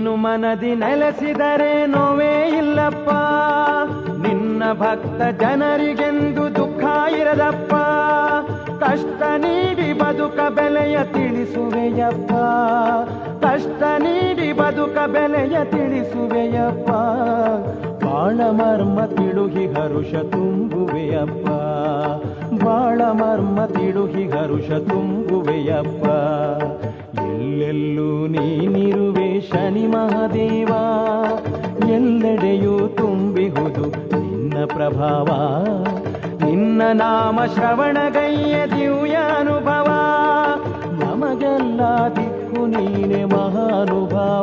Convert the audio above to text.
ನೀನು ಮನದಿ ನೆಲೆಸಿದರೆ ನೋವೇ ಇಲ್ಲಪ್ಪ. ನಿನ್ನ ಭಕ್ತ ಜನರಿಗೆಂದು ದುಃಖ ಇರದಪ್ಪ. ಕಷ್ಟ ನೀಡಿ ಬದುಕ ಬೆಲೆಯ ತಿಳಿಸುವೆಯಪ್ಪ. ಕಷ್ಟ ನೀಡಿ ಬದುಕ ಬೆಲೆಯ ತಿಳಿಸುವೆಯಪ್ಪ. ಬಾಳ ಮರ್ಮ ತಿಳುಹಿ ಹರುಷ ತುಂಬುವೆಯಪ್ಪ. ಬಾಳ ಮರ್ಮ ತಿಳುಹಿ ಹರುಷ ತುಂಬುವೆಯಪ್ಪ. ಎಲ್ಲೆಲ್ಲೂ ನೀನಿರುವೆ ಶನಿ ಮಹಾದೇವ, ಎಲ್ಲೆಡೆಯೂ ತುಂಬಿಹುದು ನಿನ್ನ ಪ್ರಭಾವ. ನಿನ್ನ ನಾಮ ಶ್ರವಣಗೈಯ ದಿವ್ಯ ಅನುಭವ. ನಮಗೆಲ್ಲ ದಿಕ್ಕು ನೀನೆ ಮಹಾನುಭಾವ.